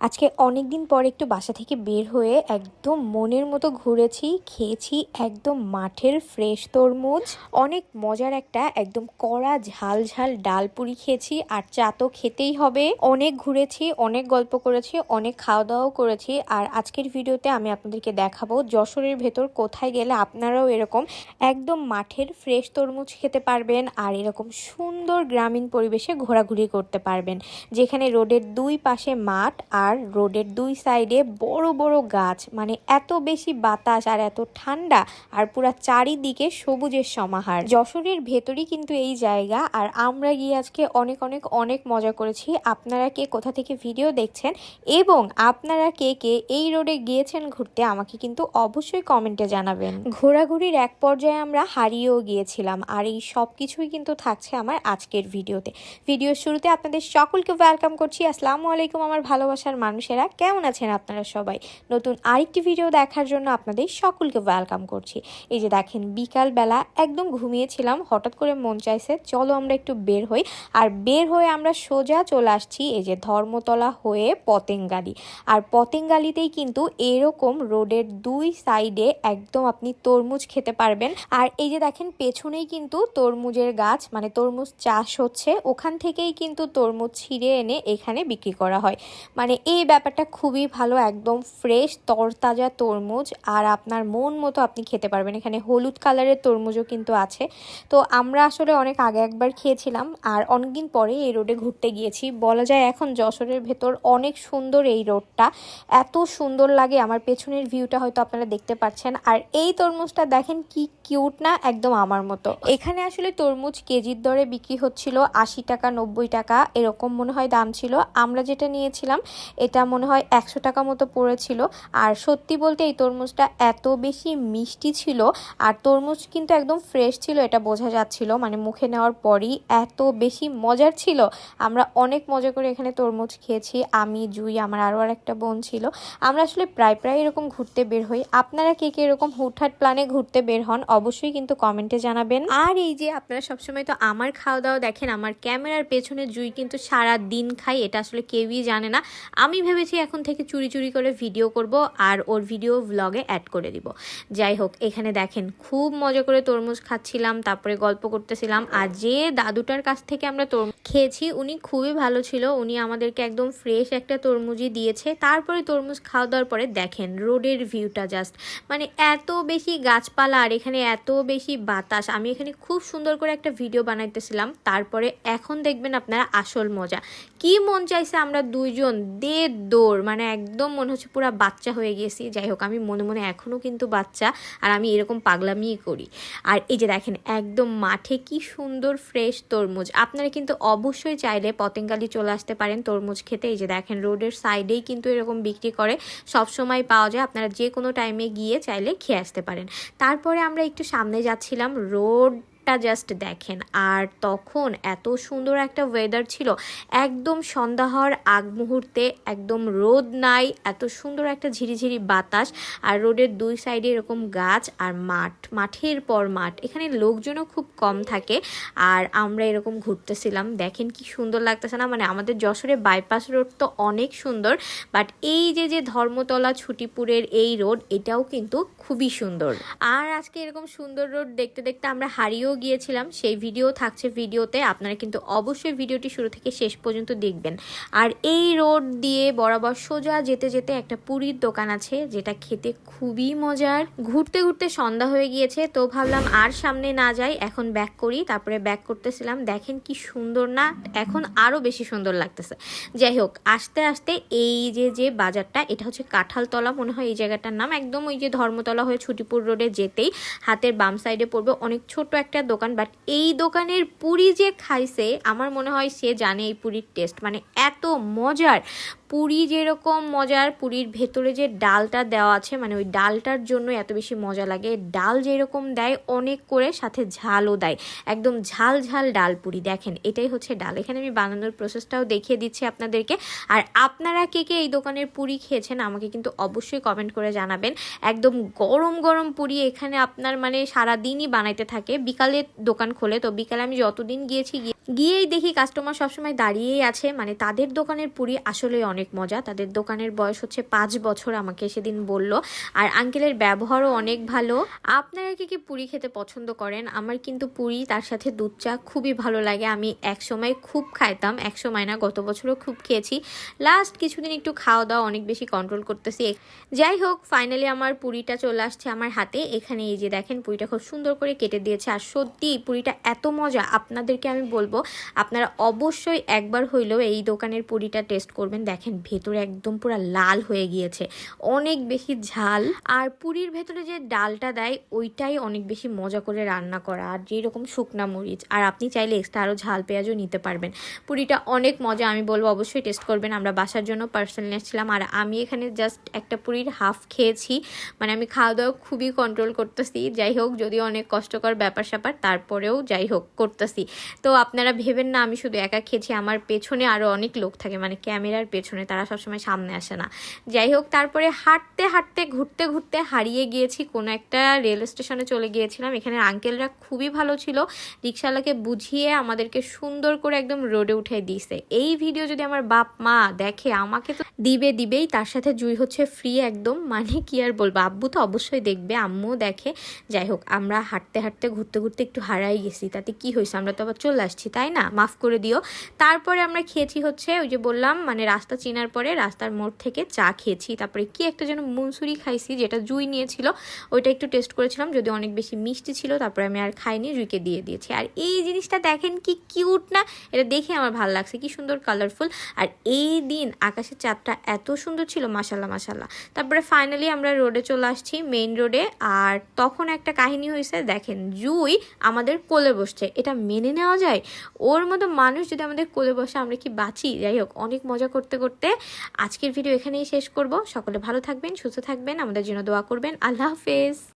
আজকে অনেক দিন পর একটু বাসা থেকে বের হয়ে একদম মনের মতো ঘুরেছি, খেয়েছি একদম মাঠের ফ্রেশ তরমুজ। অনেক মজার একটা একদম কড়া ঝাল ঝাল ডাল পুরি খেয়েছি, আর চা তো খেতেই হবে। অনেক ঘুরেছি, অনেক গল্প করেছি, অনেক খাওয়া দাওয়াও করেছি, আর আজকের ভিডিওতে আমি আপনাদেরকে দেখাবো যশোরের ভেতর কোথায় গেলে আপনারাও এরকম একদম মাঠের ফ্রেশ তরমুজ খেতে পারবেন, আর এরকম সুন্দর গ্রামীণ পরিবেশে ঘোরাঘুরি করতে পারবেন। যেখানে রোডের দুই পাশে মাঠ, আর রোডের দুই সাইডে বড় বড় গাছ। মানে এত বেশি বাতাস আর এত ঠান্ডা আর পুরা চারিদিকে সবুজের সমাহার। যশোরের ভেতরই কিন্তু এই জায়গা আর আমরা গিয়ে আজকে অনেক অনেক অনেক মজা করেছি। আপনারা কে কোথা থেকে ভিডিও দেখছেন এবং আপনারা কে কে এই রোডে গিয়েছেন ঘুরতে আমাকে কিন্তু অবশ্যই কমেন্টে জানাবেন। ঘোরাঘুরির এক পর্যায়ে আমরা হারিয়েও গিয়েছিলাম আর এই সব কিছুই কিন্তু থাকছে আমার আজকের ভিডিওতে। ভিডিওর শুরুতে আপনাদের সকলকে ওয়েলকাম করছি। আসসালামু আলাইকুম আমার ভালোবাসার মানুষেরা কেমন আছেন আপনারা সবাই? নতুন আরেকটি ভিডিও দেখার জন্য আপনাদের সকলকে ওয়েলকাম করছি। এই যে দেখেন, বিকালবেলা একদম ঘুমিয়েছিলাম, হঠাৎ করে মন চাইছে, চলো আমরা একটু বের হই। আর বের হয়ে আমরা সোজা চলে আসছি এই যে ধর্মতলা হয়ে পতেঙ্গালি। আর পতেঙ্গালিতেই কিন্তু এরকম রোডের দুই সাইডে একদম আপনি তরমুজ খেতে পারবেন। আর এই যে দেখেন, পেছনেই কিন্তু তরমুজের গাছ মানে তরমুজ চাষ হচ্ছে, ওখান থেকেই কিন্তু তরমুজ ছিঁড়ে এনে এখানে বিক্রি করা হয়। মানে এই ব্যাপারটা খুবই ভালো, একদম ফ্রেশ তরতাজা তরমুজ। আর আপনার মন মতো আপনি খেতে পারবেন। এখানে হলুদ কালারের তরমুজও কিন্তু আছে। তো আমরা আসলে অনেক আগে একবার খেয়েছিলাম আর অনেকদিন পরে এই রোডে ঘুরতে গিয়েছি। বলা যায় এখন যশোরের ভেতর অনেক সুন্দর এই রোডটা এত সুন্দর লাগে। আমার পেছনের ভিউটা হয়তো আপনারা দেখতে পাচ্ছেন। আর এই তরমুজটা দেখেন কি কিউট না একদম আমার মতো। এখানে আসলে তরমুজ কেজির দরে বিক্রি হচ্ছিল আশি টাকা, নব্বই টাকা, এরকম মনে হয় দাম ছিল। আমরা যেটা নিয়েছিলাম, এটা মনে হয় একশো টাকা মতো পড়েছিল। আর সত্যি বলতে এই তরমুজটা এত বেশি মিষ্টি ছিল, আর তরমুজ কিন্তু একদম ফ্রেশ ছিল, এটা বোঝা যাচ্ছিল। মানে মুখে নেওয়ার পরই এত বেশি মজার ছিল। আমরা অনেক মজা করে এখানে তরমুজ খেয়েছি, আমি, জুই, আমার আরও আর একটা বোন ছিল। আমরা আসলে প্রায় প্রায় এরকম ঘুরতে বের হই। আপনারা কে কে এরকম হুটহাট প্ল্যানে ঘুরতে বের হন অবশ্যই কিন্তু কমেন্টে জানাবেন। আর এই যে আপনারা সবসময় তো আমার খাওয়া দাওয়া দেখেন, আমার ক্যামেরার পেছনে জুই কিন্তু সারা দিন খাই, এটা আসলে কেউই জানে না। আমি ভেবেছি এখন থেকে চুরি চুরি করে ভিডিও করব আর ওর ভিডিও ভ্লগে অ্যাড করে দিব। যাই হোক, এখানে দেখেন, খুব মজা করে তরমুজ খাচ্ছিলাম, তারপরে গল্প করতেছিলাম আর যে দাদুটার কাছ থেকে আমরা তরমুজ খেয়েছি, উনি খুবই ভালো ছিল, উনি আমাদেরকে একদম ফ্রেশ একটা তরমুজই দিয়েছে। তারপরে তরমুজ খাওয়া দাওয়ার পরে দেখেন, রোডের ভিউটা জাস্ট মানে এত বেশি গাছপালা আর এখানে এত বেশি বাতাস। আমি এখানে খুব সুন্দর করে একটা ভিডিও বানাইতেছিলাম। তারপরে এখন দেখবেন আপনারা আসল মজা। কি মন চাইছে আমরা দুইজন দে দৌড় মানে একদম মনে হচ্ছে পুরো বাচ্চা হয়ে গেছি। যাই হোক, আমি মনে মনে এখনও কিন্তু বাচ্চা আর আমি এরকম পাগলামিই করি। আর এই যে দেখেন, একদম মাঠে কি সুন্দর ফ্রেশ তরমুজ। আপনারা কিন্তু অবশ্যই চাইলে পতেঙ্গালি চলে আসতে পারেন তরমুজ খেতে। এই যে দেখেন, রোডের সাইডেই কিন্তু এরকম বিক্রি করে সব সময় পাওয়া যায়। আপনারা যে কোনো টাইমে গিয়ে চাইলে খেয়ে আসতে পারেন। তারপরে আমরা একটু সামনে যাচ্ছিলাম রোড টা জাস্ট দেখেন। আর তখন এত সুন্দর একটা ওয়েদার ছিল, একদম সন্ধ্যা হওয়ার আগ মুহূর্তে, একদম রোদ নাই, এত সুন্দর একটা ঝিরিঝিরি বাতাস, আর রোডের দুই সাইডে এরকম গাছ আর মাঠ, মাঠের পর মাঠ, এখানে লোকজনও খুব কম থাকে, আর আমরা এরকম ঘুরতেছিলাম, দেখেন কি সুন্দর লাগতেছে না মানে আমাদের যশোরে বাইপাস রোড তো অনেক সুন্দর বাট এই যে যে ধর্মতলা, ছুটিপুরের এই রোড এটাও কিন্তু খুবই সুন্দর। আর আজকে এরকম সুন্দর রোড দেখতে দেখতে আমরা হারিয়েও গিয়েছিলাম, সেই ভিডিও থাকছে ভিডিওতে। আপনারা কিন্তু অবশ্যই ভিডিওটি শুরু থেকে শেষ পর্যন্ত দেখবেন। আর এই রোড দিয়ে বরাবর সোজা যেতে যেতে একটা পুরীর দোকান আছে, যেটা খেতে খুবই মজার। ঘুরতে ঘুরতে সন্ধ্যা হয়ে গিয়েছে, তো ভাবলাম আর সামনে না যাই, এখন ব্যাক করি। তারপরে ব্যাক করতেছিলাম, দেখেন কি সুন্দর না, এখন আরও বেশি সুন্দর লাগতেছে। যাই হোক, আস্তে আস্তে এই যে যে বাজারটা, এটা হচ্ছে কাঁঠালতলা, মনে হয় এই জায়গাটার নাম। একদম ওই যে ধর্মতলা হয়ে ছুটিপুর রোডে যেতেই হাতের বাম সাইডে পড়বে। অনেক ছোট একটা দোকান বাট এই দোকানের পুরি যে খাইছে, আমার মনে হয় সে জানে এই পুরীর টেস্ট মানে এত মজার পুরি যেরকম মজার, পুরীর ভেতরে যে ডালটা দেওয়া আছে মানে ওই ডালটার জন্য এত বেশি মজা লাগে। ডাল যেরকম দেয়, অনেক করে সাথে ঝালও দেয়। একদম ঝাল ঝাল ডাল পুরি। দেখেন, এটাই হচ্ছে ডাল। এখানে আমি বানানোর প্রসেসটাও দেখিয়ে দিচ্ছি আপনাদেরকে। আর আপনারা কে কে এই দোকানের পুরি খেয়েছেন, আমাকে কিন্তু অবশ্যই কমেন্ট করে জানাবেন। একদম গরম গরম পুরি এখানে আপনার মানে সারা দিনই বানাইতে থাকে। বিকালে দোকান খোলে তো বিকালে আমি যতদিন গিয়েছি গিয়ে গিয়েই দেখি কাস্টমার সবসময় দাঁড়িয়েই আছে। মানে তাদের দোকানের পুরি আসলে অনেক মজা। তাদের দোকানের বয়স হচ্ছে পাঁচ বছর আমাকে সেদিন বলল। আর আঙ্কেলের ব্যবহারও অনেক ভালো। আপনারা কি কি পুরি খেতে পছন্দ করেন? আমার কিন্তু পুরি, তার সাথে দুধ চা খুবই ভালো লাগে। আমি এক সময় খুব খাইতাম এক সময় না, গত বছরও খুব খেয়েছি। লাস্ট কিছুদিন একটু খাওয়া দাওয়া অনেক বেশি কন্ট্রোল করতেছি। যাই হোক ফাইনালি আমার পুরিটা চলে আসছে আমার হাতে। এখানে এই যে দেখেন, পুরিটা খুব সুন্দর করে কেটে দিয়েছে। আর সত্যি পুরিটা এত মজা। আপনাদেরকে আমি বলব আপনারা অবশ্যই একবার হইলেও এই দোকানের পুরিটা টেস্ট করবেন। দেখেন, ভেতরে একদম পুরো লাল হয়ে গিয়েছে, অনেক বেশি ঝাল। আর পুরির ভেতরে যে ডালটা দেয়, ওইটাই অনেক বেশি মজা করে রান্না করা। আর যেরকম শুকনা মরিচ, আর আপনি চাইলে এক্সট্রা আরও ঝাল পেঁয়াজও নিতে পারবেন। পুরিটা অনেক মজা, আমি বলব অবশ্যই টেস্ট করবেন। আমরা বাসার জন্য পার্সেল নিয়েছিলাম আর আমি এখানে জাস্ট একটা পুরির হাফ খেয়েছি। মানে আমি খাওয়া দাওয়া খুবই কন্ট্রোল করতেছি। যাই হোক যদিও অনেক কষ্টকর ব্যাপার স্যাপার তারপরেও যাই হোক, করতেছি। তো আপনারা ভেবেন না, আমি শুধু একা খেয়েছি, আমার পেছনে আরও অনেক লোক থাকে মানে ক্যামেরার পেছনে তারা সবসময় সামনে আসে না। যাই হোক, তারপরে হাঁটতে হাঁটতে, ঘুরতে ঘুরতে হারিয়ে গিয়েছি, কোনো একটা রেল স্টেশনে চলে গিয়েছিলাম, এখানে আঙ্কেলরা খুবই ভালো ছিল, রিক্সাওয়ালাকে বুঝিয়ে আমাদেরকে সুন্দর করে একদম রোডে উঠে দিয়েছে। এই ভিডিও যদি আমার বাপ, মা দেখে, আমাকে তো দিবে, দিবেই, তার সাথে জুই হচ্ছে ফ্রি একদম মানে কি আর বলব, আব্বু তো অবশ্যই দেখবে, আম্মুও দেখে। যাই হোক, আমরা হাঁটতে হাঁটতে, ঘুরতে ঘুরতে একটু হারাই গেছি, তাতে কি হয়েছে, আমরা তো আবার চলে আসছি তাই না? মাফ করে দিও। তারপরে আমরা খেয়েছি হচ্ছে ওই যে বললাম মানে রাস্তা চিনার পরে রাস্তার মোড় থেকে চা খেয়েছি। তারপরে কি একটা যেন মুনসুরি খাইছি, যেটা জুই নিয়েছিল, ওইটা একটু টেস্ট করেছিলাম যদি অনেক বেশি মিষ্টি ছিল, তারপরে আমি আর খাইনি, জুইকে দিয়ে দিয়েছি। আর এই জিনিসটা দেখেন কি কিউট না? এটা দেখে আমার ভালো লাগছে, কি সুন্দর কালারফুল আর এই দিন আকাশের চাঁদটা এত সুন্দর ছিল মাসাল্লাহ মাসাল্লাহ তারপরে ফাইনালি আমরা রোডে চলে আসছি মেইন রোডে আর তখন একটা কাহিনী হয়েছে দেখেন জুই আমাদের কোলে বসছে। এটা মেনে নেওয়া যায়? ওর মতো মানুষ যদি আমাদের কোলে বসে আমরা কি বাঁচি? যাই হোক, অনেক মজা করতে করতে আজকের ভিডিও এখানেই শেষ করব। সকলে ভালো থাকবেন, সুস্থ থাকবেন, আমাদের জন্য দোয়া করবেন। আল্লাহ হাফেজ।